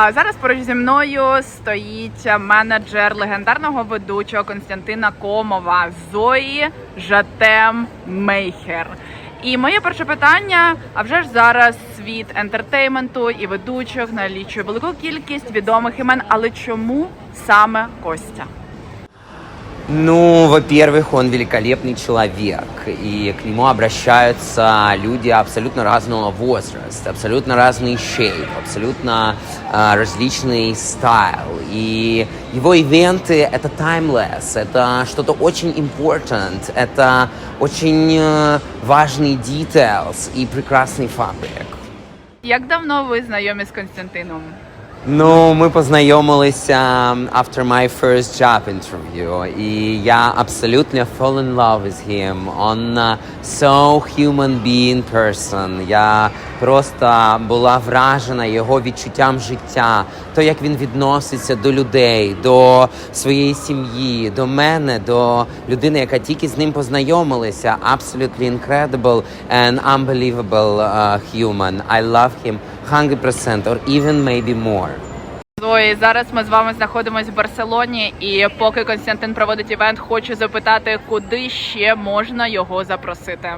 А зараз поруч зі мною стоїть менеджер легендарного ведучого Константина Комова Зої Жатем Мейхер. І моє перше питання: а вже ж зараз світ ентертейменту і ведучих налічує велику кількість відомих імен, але чому саме Костя? Ну, во-первых, он великолепный человек, и к нему обращаются люди абсолютно разного возраста, абсолютно разный шейп, абсолютно э, различный стайл. И его ивенты — это timeless, это что-то очень important, это очень э, важный details и прекрасный фабрик. Як давно ви знайомі з Константином? Ну, ми познайомилися after my first job interview, і я абсолютно fall in love with him. Он so human being person. Я просто була вражена його відчуттям життя, то як він відноситься до людей, до своєї сім'ї, до мене, до людини, яка тільки з ним познайомилася. Absolutely incredible and unbelievable uh, human. I love him 100% or even maybe more. Зої, зараз ми з вами знаходимося в Барселоні, і поки Константин проводить івент, хочу запитати, куди ще можна його запросити.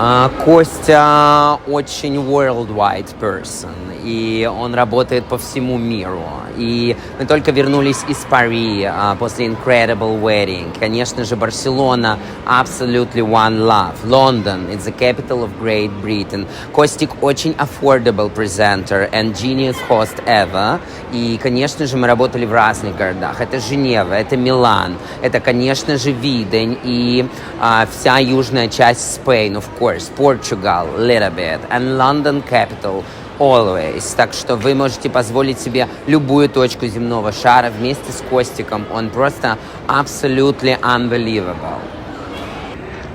А, Костя очень worldwide person, и он работает по всему миру. И мы только вернулись из Пари а, после Incredible Wedding. Конечно же, Барселона absolutely one love. London, it's the capital of Great Britain. Костик очень affordable presenter and genius host ever. И, конечно же, мы работали в разных городах. Это Женева, это Милан, это, конечно же, Видень и а, вся южная часть Spain, of course, Portugal, little bit, and London capital, always. Так что вы можете позволить себе любую точку земного шара вместе с Костиком. Он просто absolutely unbelievable.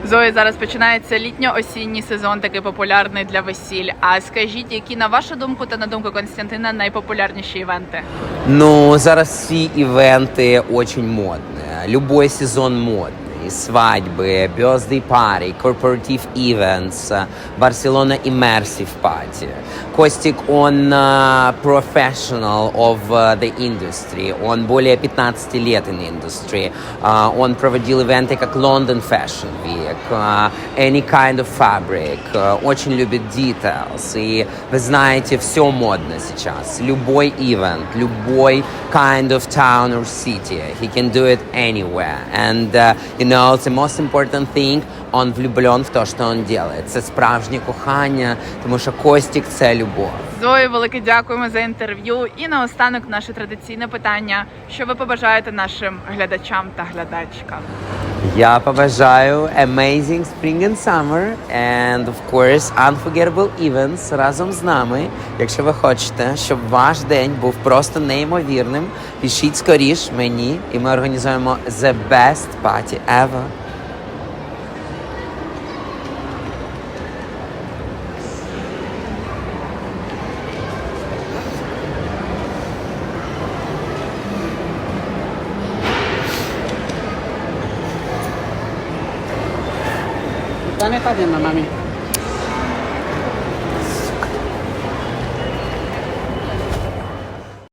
Зої, зараз починається літньо-осінній сезон, такий популярний для весіль. А скажіть, які на вашу думку та на думку Константина найпопулярніші івенти? Ну, зараз всі івенти очень модні. Любой сезон модний. Свадьбы, birthday party, corporative events, uh, Barcelona immersive party. Костик, он uh, professional of uh, the industry. Он более 15 лет in industry. Uh, он проводил ивенты как London Fashion Week, uh, any kind of fabric. Uh, очень любит details. И вы знаете, все модно сейчас. Любой event, любой kind of town or city. He can do it anywhere. And, uh, you know, the most important thing, он влюблен в то, що він делает. Це справжнє кохання, тому що Костік – це любов. Зої, велике дякуємо за інтерв'ю. І наостанок наше традиційне питання: що ви побажаєте нашим глядачам та глядачкам? Я побажаю amazing spring and summer and of course unforgettable events разом з нами. Якщо ви хочете, щоб ваш день був просто неймовірним, пишіть скоріш мені, і ми організуємо the best party ever. 種風の豆